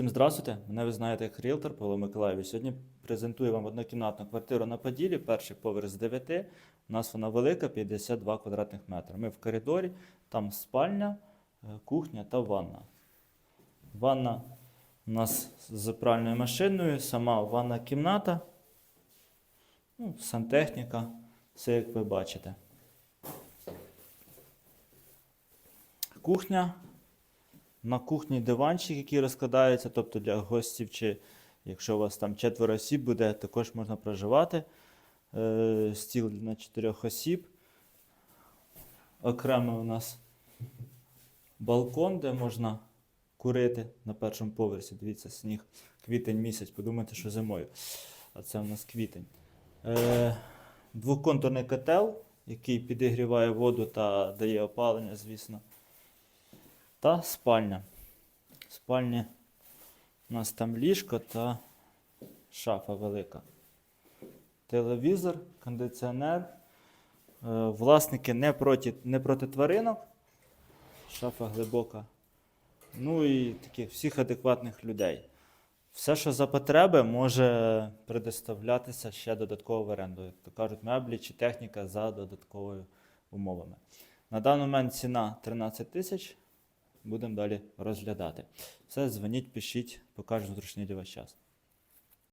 Всім здравствуйте! Мене ви знаєте як ріелтор Павло Миколаєвич. Сьогодні презентую вам однокімнатну квартиру на Поділі, перший поверх з 9. У нас вона велика, 52 квадратних метри. Ми в коридорі, там спальня, е, кухня та ванна. Ванна у нас з пральною машиною, сама ванна кімната, ну, сантехніка, все як ви бачите. Кухня. На кухні диванчик, який розкладається, тобто для гостів, чи якщо у вас там четверо осіб буде, також можна проживати. Е, стіл на чотирьох осіб. Окремо у нас балкон, де можна курити на першому поверсі. Дивіться, сніг, квітень місяць, подумайте, що зимою. А це у нас квітень. Е, двоконтурний котел, який підігріває воду та дає опалення, звісно та спальня. В у нас там ліжко та шафа велика. Телевізор, кондиціонер. Е, Власники не проти, не проти тваринок. Шафа глибока. Ну і таких всіх адекватних людей. Все, що за потреби, може предоставлятися ще додатково в оренду. Як то кажуть, меблі чи техніка за додатковими умовами. На даний момент ціна 13 тисяч будемо далі розглядати. Все, дзвоніть, пишіть, покажемо зручний для вас час.